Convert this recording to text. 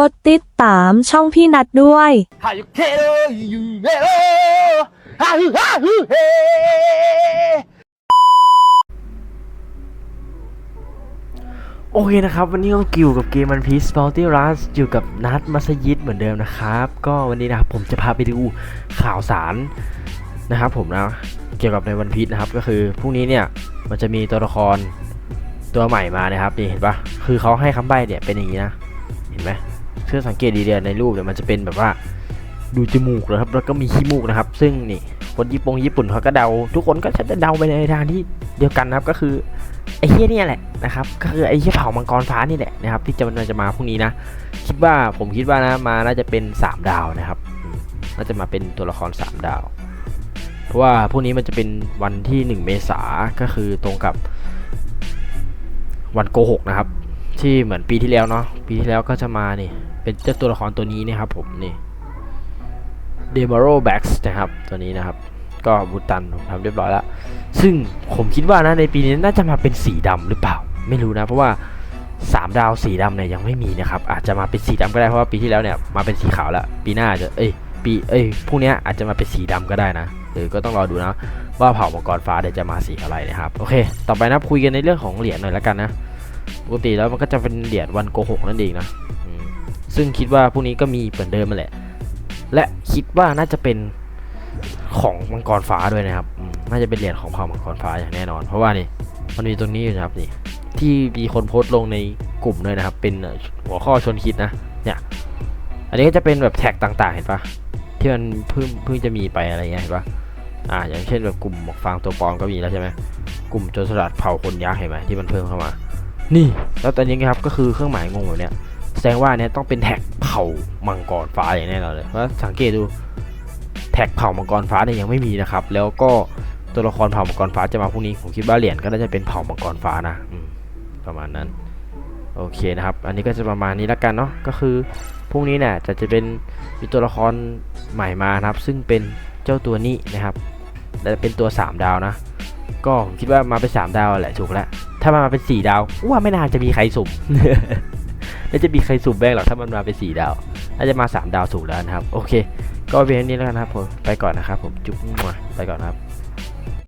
กดติดตามช่องพี่นัดด้วย โอเคนะครับ วันนี้ก็กิวกับเกมมันพีสปอร์ตี้รัสอยู่กับนัดมัสยิดเหมือนเดิมนะครับ ก็วันนี้นะครับผมจะพาไปดูข่าวสารนะครับผมนะเกี่ยวกับในวันพีชนะครับก็คือพรุ่งนี้เนี่ยมันจะมีตัวละครตัวใหม่มานะครับนี่เห็นปะคือเขาให้คำใบ้เนี่ยเป็นอย่างนี้นะ เห็นไหม เชื่อสังเกตดีๆในรูปเนี่ยมันจะเป็นแบบว่าดูจมูกนะครับ แล้วก็มีขี้มูกนะครับ ซึ่งนี่คนญี่ปุ่งญี่ปุ่นเขาก็เดา ทุกคนก็จะเดาไปในทางที่เดียวกันนะครับ ก็คือไอ้เฮี้ยนี่แหละนะครับ ก็คือไอ้เฮี้ยเผามังกรฟ้านี่แหละนะครับ ที่จะมันจะมาพรุ่งนี้นะ คิดว่าผมคิดว่านะมาน่าจะเป็น 3 ดาวนะครับน่าจะมาเป็นตัวละคร 3 ดาว เพราะว่าพรุ่งนี้มันจะเป็นวันที่ 1 เมษาก็คือตรงกับวันโกหกนะครับ ที่เหมือนปีที่แล้วเนาะปีที่แล้วก็จะมานี่ เป็นเจ้าตัวละครตัวนี้นะครับผมนี่เดม r o b a x นะครับตัวนี้นะครับ ก็บูตันผมทำเรียบร้อยแล้ว ซึ่งผมคิดว่านะในปีนี้น่าจะมาเป็นสีดำหรือเปล่า ไม่รู้นะ เพราะว่า 3 ดาวสีดำเนี่ยยังไม่มีนะครับ อาจจะมาเป็นสีดำก็ได้เพราะว่าปีที่แล้วเนี่ยมาเป็นสีขาวแล้ว ปีหน้าอาจจะเอ้ยปีเอ้ยพรุ่งนี้อาจจะมาเป็นสีดำก็ได้นะหรือก็ต้องรอดูนะว่าเผ่ามังกรฟ้าเดี๋ยวจะมาสีอะไรนะครับโอเค ต่อไปนะคุยกันในเรื่องของเหรียญหน่อยแล้วกันนะปกติแล้วมันก็จะเป็นเหรียญวันโกหกนั่นเองนะ ซึ่งคิดว่าพรุ่งนี้ก็มีเหมือนเดิมมาแหละ และคิดว่าน่าจะเป็นของมังกรฟ้าด้วยนะครับ น่าจะเป็นเหรียญของเผ่ามังกรฟ้าอย่างแน่นอน เพราะว่านี่มันมีตรงนี้อยู่นะครับนี่ที่มีคนโพสต์ลงในกลุ่มด้วยนะครับ เป็นหัวข้อชวนคิดนะ เนี่ย อันนี้ก็จะเป็นแบบแท็กต่างๆ เห็นปะที่มันเพิ่งเพิ่งจะมีไปอะไรเงี้ยเห็นปะอ่า อย่างเช่นแบบกลุ่มหมวกฟางตัวปลอมก็มีแล้วใช่ไหมกลุ่มโจรสลัดเผ่าคนยักษ์เห็นไหมที่มันเพิ่มเข้ามา นี่ แล้วตอนนี้ครับก็คือเครื่องหมายงงแบบเนี้ย แสดงว่าเนี่ยต้องเป็นแท็กเผ่ามังกรฟ้าอย่างแน่นอนเลยเพราะสังเกตดูแท็กเผ่ามังกรฟ้าเนี่ยยังไม่มีนะครับ แล้วก็ตัวละครเผ่ามังกรฟ้าจะมาพรุ่งนี้ผมคิดว่าเหรียญก็น่าจะเป็นเผ่ามังกรฟ้านะประมาณนั้นโอเคนะครับ อันนี้ก็จะประมาณนี้แล้วกันเนาะก็คือพรุ่งนี้เนี่ยจะจะเป็นมีตัวละครใหม่มานะครับ ซึ่งเป็นเจ้าตัวนี้นะครับและเป็นตัว 3 ดาวนะ ก็ผมคิดว่ามาเป็น 3 ดาวแหละถูกแล้วถ้ามันมาเป็น 4 ดาวว่าไม่น่าจะมีใครสุ่ม น่าจะมีใครสุ่มแบงหรอถ้ามันมาเป็น4ดาวน่าจะมา 3 ดาวสูงแล้วนะครับ โอเค ก็เป็นนี้แล้วกันะครับผม ไปก่อนนะครับผม จุ๊บมั่วไปก่อนนะครับ